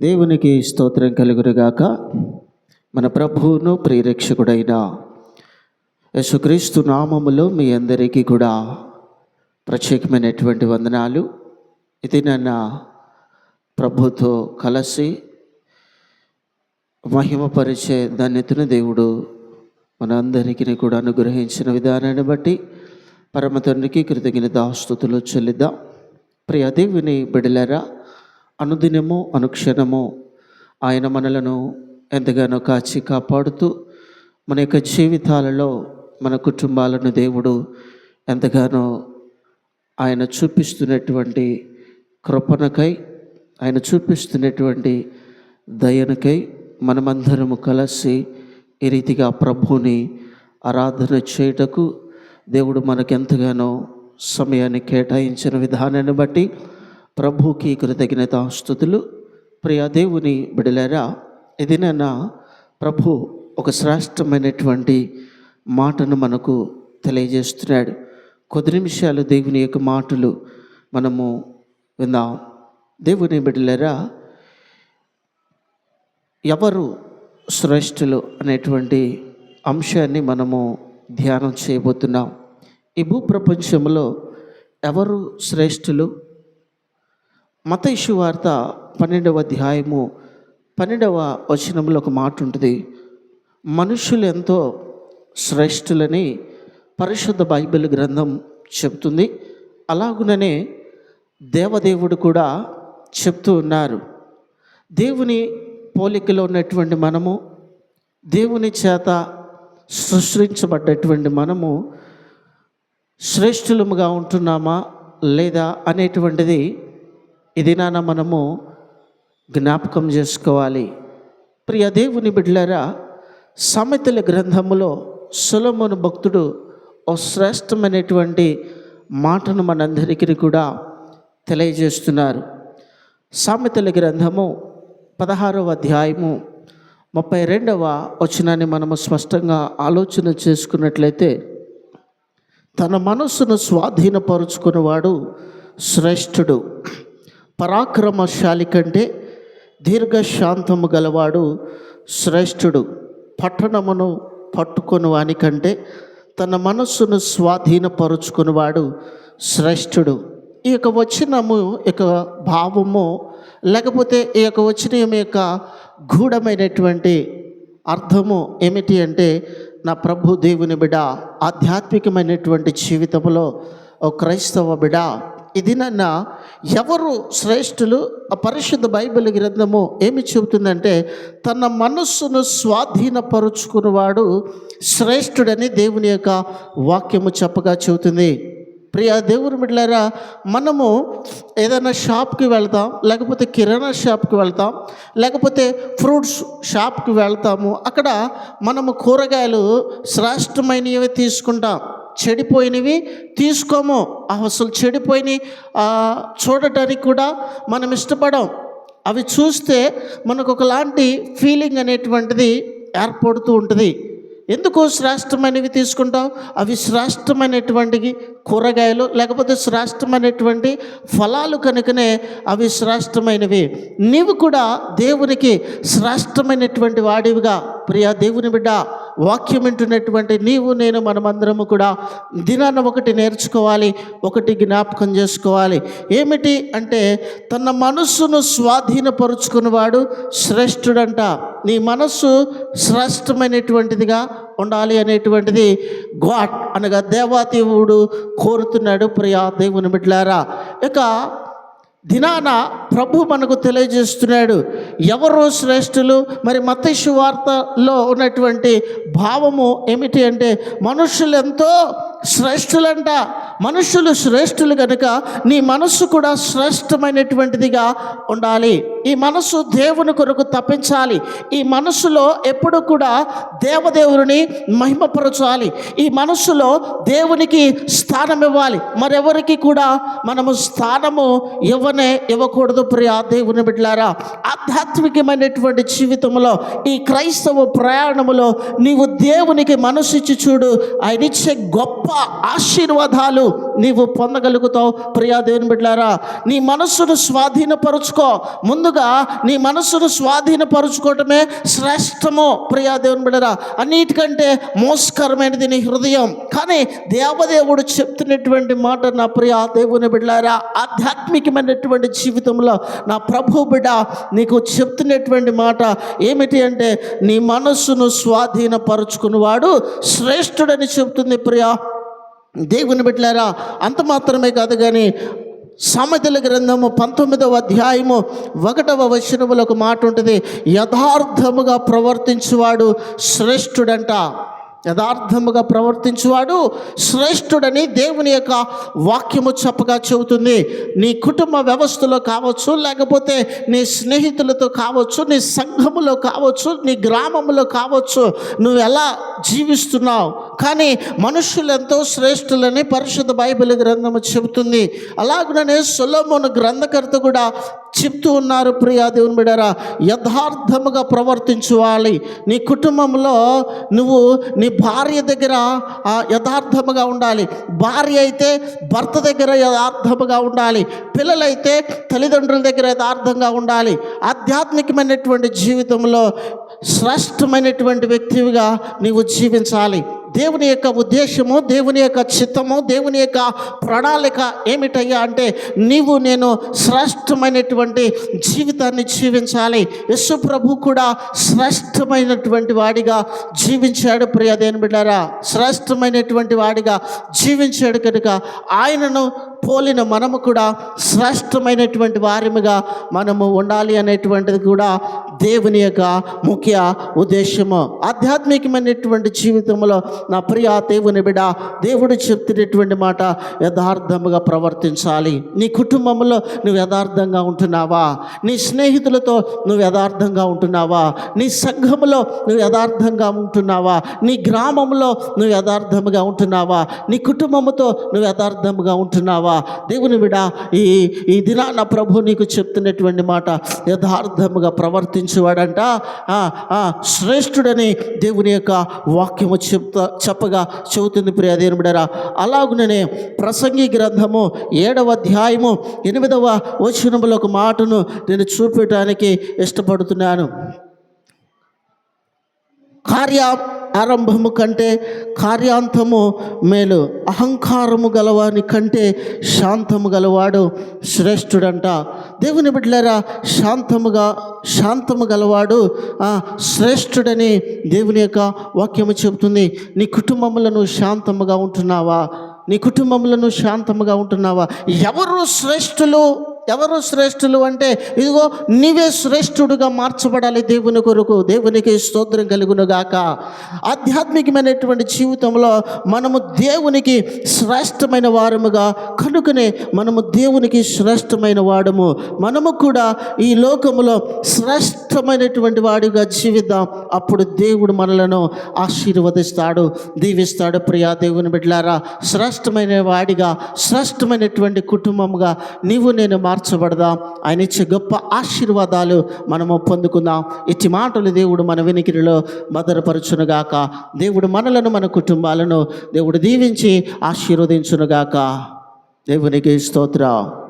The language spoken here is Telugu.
దేవునికి స్తోత్రం కలుగురుగాక మన ప్రభువును ప్రియరక్షకుడైన యేసుక్రీస్తు నామములో మీ అందరికీ కూడా ప్రత్యేకమైనటువంటి వందనాలు. ఇది నన్న ప్రభుతో కలిసి మహిమపరిచే ధన్యతను దేవుడు మనందరికీ కూడా అనుగ్రహించిన విధానాన్ని బట్టి పరమ తండ్రికి కృతజ్ఞతాస్తుతులు చెల్లిద్దాం. ప్రియ దేవుని బిడలరా అనుదినము అనుక్షణము ఆయన మనలను ఎంతగానో కాచి కాపాడుతూ మన యొక్క జీవితాలలో మన కుటుంబాలను దేవుడు ఎంతగానో ఆయన చూపిస్తున్నటువంటి కృపణకై ఆయన చూపిస్తున్నటువంటి దయనకై మనమందరము కలిసి ఈ రీతిగా ప్రభువుని ఆరాధన చేయుటకు దేవుడు మనకెంతగానో సమయాన్ని కేటాయించిన విధానాన్ని బట్టి ప్రభుకి కృతజ్ఞత స్థుతులు. ప్రియ దేవుని బిడలేరా ఇది ప్రభు ఒక శ్రేష్టమైనటువంటి మాటను మనకు తెలియజేస్తున్నాడు. కొద్ది నిమిషాలు దేవుని యొక్క మాటలు మనము విందాం. దేవుని బిడలేరా ఎవరు శ్రేష్ఠులు అనేటువంటి అంశాన్ని మనము ధ్యానం చేయబోతున్నాం. ఈ భూప్రపంచంలో ఎవరు శ్రేష్ఠులు? మత వార్త పన్నెండవ అధ్యాయము పన్నెండవ వచనంలో ఒక మాట ఉంటుంది. మనుషులు ఎంతో శ్రేష్ఠులని పరిశుద్ధ బైబిల్ గ్రంథం చెప్తుంది. అలాగుననే దేవదేవుడు కూడా చెప్తూ ఉన్నారు. దేవుని పోలికలో ఉన్నటువంటి మనము దేవుని చేత సృష్టించబడ్డటువంటి మనము శ్రేష్ఠులముగా ఉంటున్నామా లేదా అనేటువంటిది ఇది నాన్న మనము జ్ఞాపకం చేసుకోవాలి. ప్రియ దేవుని బిడ్డలారా సామెతల గ్రంథములో సులమును భక్తుడు ఓ శ్రేష్టమైనటువంటి మాటను మనందరికీ కూడా తెలియజేస్తున్నారు. సామెతల గ్రంథము పదహారవ అధ్యాయము ముప్పై రెండవ వచనాన్ని మనము స్పష్టంగా ఆలోచన చేసుకున్నట్లయితే తన మనస్సును స్వాధీనపరుచుకున్నవాడు శ్రేష్ఠుడు. పరాక్రమశాలి కంటే దీర్ఘశాంతము గలవాడు శ్రేష్ఠుడు. పట్టణమును పట్టుకొని వానికంటే తన మనస్సును స్వాధీనపరుచుకునివాడు శ్రేష్ఠుడు. ఈ యొక్క వచనము యొక్క భావము లేకపోతే ఈ యొక్క వచనం యొక్క గూఢమైనటువంటి అర్థము ఏమిటి అంటే నా ప్రభు దేవుని బిడ ఆధ్యాత్మికమైనటువంటి జీవితంలో ఓ క్రైస్తవ బిడ ఇది నన్న ఎవరు శ్రేష్ఠులు? ఆ పరిశుద్ధ బైబిల్ గ్రంథము ఏమి చెబుతుందంటే తన మనస్సును స్వాధీనపరుచుకున్నవాడు శ్రేష్ఠుడని దేవుని యొక్క వాక్యము చెప్పగా చెబుతుంది. ప్రియ దేవుని బిడ్డలారా మనము ఏదైనా షాప్కి వెళ్తాం లేకపోతే కిరాణా షాప్కి వెళ్తాం లేకపోతే ఫ్రూట్స్ షాప్కి వెళ్తాము అక్కడ మనము కూరగాయలు శ్రేష్టమైనవి తీసుకుంటాం. చెడిపోయినవి తీసుకోము. అసలు చెడిపోయినవి చూడటానికి కూడా మనం ఇష్టపడం అవి చూస్తే మనకు ఒకలాంటి ఫీలింగ్ అనేటువంటిది ఏర్పడుతూ ఉంటుంది. ఎందుకు శ్రేష్టమైనవి తీసుకుంటాం? అవి శ్రేష్టమైనటువంటి కూరగాయలు లేకపోతే శ్రేష్టమైనటువంటి ఫలాలు కనుకనే అవి శ్రేష్టమైనవి. నీవు కూడా దేవునికి శ్రేష్టమైనటువంటి వాడివిగా. ప్రియా దేవుని బిడ్డ వాక్యం వింటున్నటువంటి నీవు నేను మనమందరము కూడా దినాన్న ఒకటి నేర్చుకోవాలి ఒకటి జ్ఞాపకం చేసుకోవాలి. ఏమిటి అంటే తన మనస్సును స్వాధీనపరుచుకున్నవాడు శ్రేష్ఠుడంట. నీ మనస్సు శ్రేష్టమైనటువంటిదిగా ఉండాలి అనేటువంటిది గాడ్ అనగా దేవాదేవుడు కోరుతున్నాడు ప్రియా దేవుని బిడ్లారా ఇక దినాన ప్రభు మనకు తెలియజేస్తున్నాడు. ఎవరు శ్రేష్ఠులు? మరి మతేషు వార్తలో ఉన్నటువంటి భావము ఏమిటి అంటే మనుషులు ఎంతో శ్రేష్ఠులంట. మనుషులు శ్రేష్ఠులు కనుక నీ మనస్సు కూడా శ్రేష్టమైనటువంటిదిగా ఉండాలి. ఈ మనస్సు దేవుని కొరకు తప్పించాలి. ఈ మనస్సులో ఎప్పుడు కూడా దేవదేవుని మహిమపరచాలి. ఈ మనస్సులో దేవునికి స్థానం ఇవ్వాలి. మరెవరికి కూడా మనము స్థానము ఇవ్వనే ఇవ్వకూడదు ప్రియ దేవుని బిడ్డలారా. ఆధ్యాత్మికమైనటువంటి జీవితంలో ఈ క్రైస్తవ ప్రయాణములో నీవు దేవునికి మనసు ఇచ్చి చూడు. ఆయన ఇచ్చే గొప్ప ఆశీర్వాదాలు నీవు పొందగలుగుతావు. ప్రియా దేవుని బిడ్డారా నీ మనస్సును స్వాధీనపరుచుకో. ముందుగా నీ మనస్సును స్వాధీనపరుచుకోవటమే శ్రేష్టము. ప్రియా దేవుని బిడ్డరా అన్నిటికంటే మోసకరమైనది నీ హృదయం. కానీ దేవదేవుడు చెప్తున్నటువంటి మాట నా ప్రియా దేవుని బిడ్డారా ఆధ్యాత్మికమైనటువంటి జీవితంలో నా ప్రభు బిడ్డ నీకు చెప్తున్నటువంటి మాట ఏమిటి అంటే నీ మనస్సును స్వాధీనపరుచుకున్నవాడు శ్రేష్ఠుడని చెప్తుంది ప్రియా. దేవుని బిడ్డలారా అంత మాత్రమే కాదు కానీ సామెతల గ్రంథము పంతొమ్మిదవ అధ్యాయము ఒకటవ వచనములో ఒక మాట ఉంటుంది యథార్థముగా ప్రవర్తించువాడు శ్రేష్ఠుడంట. యథార్థముగా ప్రవర్తించువాడు శ్రేష్ఠుడని దేవుని యొక్క వాక్యము చెప్పగా చెబుతుంది. నీ కుటుంబ వ్యవస్థలో కావచ్చు లేకపోతే నీ స్నేహితులతో కావచ్చు నీ సంఘములో కావచ్చు నీ గ్రామంలో కావచ్చు నువ్వు ఎలా జీవిస్తున్నావు? కానీ మనుషులు ఎంతో శ్రేష్ఠులని పరిశుద్ధ బైబిల్ గ్రంథము చెబుతుంది. అలాగనే సొలోమోను గ్రంథకర్త కూడా చెప్తూ ఉన్నారు ప్రియా దేవుని బిడారా యథార్థముగా ప్రవర్తించువాలి. నీ కుటుంబంలో నువ్వు నీ భార్య దగ్గర యథార్థముగా ఉండాలి. భార్య అయితే భర్త దగ్గర యథార్థముగా ఉండాలి. పిల్లలైతే తల్లిదండ్రుల దగ్గర యథార్థంగా ఉండాలి. ఆధ్యాత్మికమైనటువంటి జీవితంలో శ్రేష్టమైనటువంటి వ్యక్తివిగా నీవు జీవించాలి. దేవుని యొక్క ఉద్దేశము దేవుని యొక్క చిత్తము దేవుని యొక్క ప్రణాళిక ఏమిటయ్యా అంటే నీవు నేను శ్రేష్టమైనటువంటి జీవితాన్ని జీవించాలి. యశు ప్రభు కూడా శ్రేష్టమైనటువంటి వాడిగా జీవించాడు ప్రియ దేని బిడ్డారా. శ్రేష్టమైనటువంటి వాడిగా జీవించాడు కనుక ఆయనను పోలిన మనము కూడా శ్రేష్టమైనటువంటి వారముగా మనము ఉండాలి అనేటువంటిది కూడా దేవుని యొక్క ముఖ్య ఉద్దేశము. ఆధ్యాత్మికమైనటువంటి జీవితంలో నా ప్రియ దేవుని బిడ దేవుడు చెప్తున్నటువంటి మాట యథార్థముగా ప్రవర్తించాలి. నీ కుటుంబంలో నువ్వు యథార్థంగా ఉంటున్నావా? నీ స్నేహితులతో నువ్వు యథార్థంగా ఉంటున్నావా? నీ సంఘములో నువ్వు యథార్థంగా ఉంటున్నావా? నీ గ్రామంలో నువ్వు యథార్థముగా ఉంటున్నావా? నీ కుటుంబముతో నువ్వు యథార్థముగా ఉంటున్నావా? దేవుని బిడ ఈ ఈ దినాన ప్రభు నీకు చెప్తున్నటువంటి మాట యథార్థముగా ప్రవర్తించేవాడంట. ఆ, శ్రేష్ఠుడని దేవుని యొక్క వాక్యము చెప్తా చెప్పగా చెబుతుంది ప్రియ దేవుని బిడరా. అలాగుననే ప్రసంగి గ్రంథము ఏడవ అధ్యాయము ఎనిమిదవ వచనములో ఒక మాటను నేను చూపించడానికి ఇష్టపడుతున్నాను. కార్య ఆరంభము కంటే కార్యాంతము మేలు. అహంకారము గలవాని కంటే శాంతము గలవాడు శ్రేష్ఠుడంట. దేవుని బిడ్డలారా శాంతముగా శాంతము గలవాడు శ్రేష్ఠుడని దేవుని యొక్క వాక్యము చెబుతుంది. నీ కుటుంబములను శాంతముగా ఉంటున్నావా? నీ కుటుంబంలో శాంతముగా ఉంటున్నావా? ఎవరు శ్రేష్ఠులు? ఎవరు శ్రేష్ఠులు అంటే ఇదిగో నీవే శ్రేష్ఠుడుగా మార్చబడాలి దేవుని కొరకు దేవునికి స్తోత్రం కలుగును గాక. ఆధ్యాత్మికమైనటువంటి జీవితంలో మనము దేవునికి శ్రేష్టమైన వారముగా కనుకనే మనము దేవునికి శ్రేష్టమైన వాడము. మనము కూడా ఈ లోకములో శ్రేష్టమైనటువంటి వాడిగా జీవిద్దాం. అప్పుడు దేవుడు మనలను ఆశీర్వదిస్తాడు దీవిస్తాడు. ప్రియా దేవుని బిడ్డలారా శ్రేష్టమైన వాడిగా శ్రేష్టమైనటువంటి కుటుంబముగా నీవు నేను మార్చబడదాం. ఆయన ఇచ్చే గొప్ప ఆశీర్వాదాలు మనము పొందుకుందాం. ఇచ్చి మాటలు దేవుడు మన వెనికిరిలో భద్రపరచునుగాక. దేవుడు మనలను మన కుటుంబాలను దేవుడు దీవించి ఆశీర్వదించునుగాక. దేవునికి స్తోత్రం.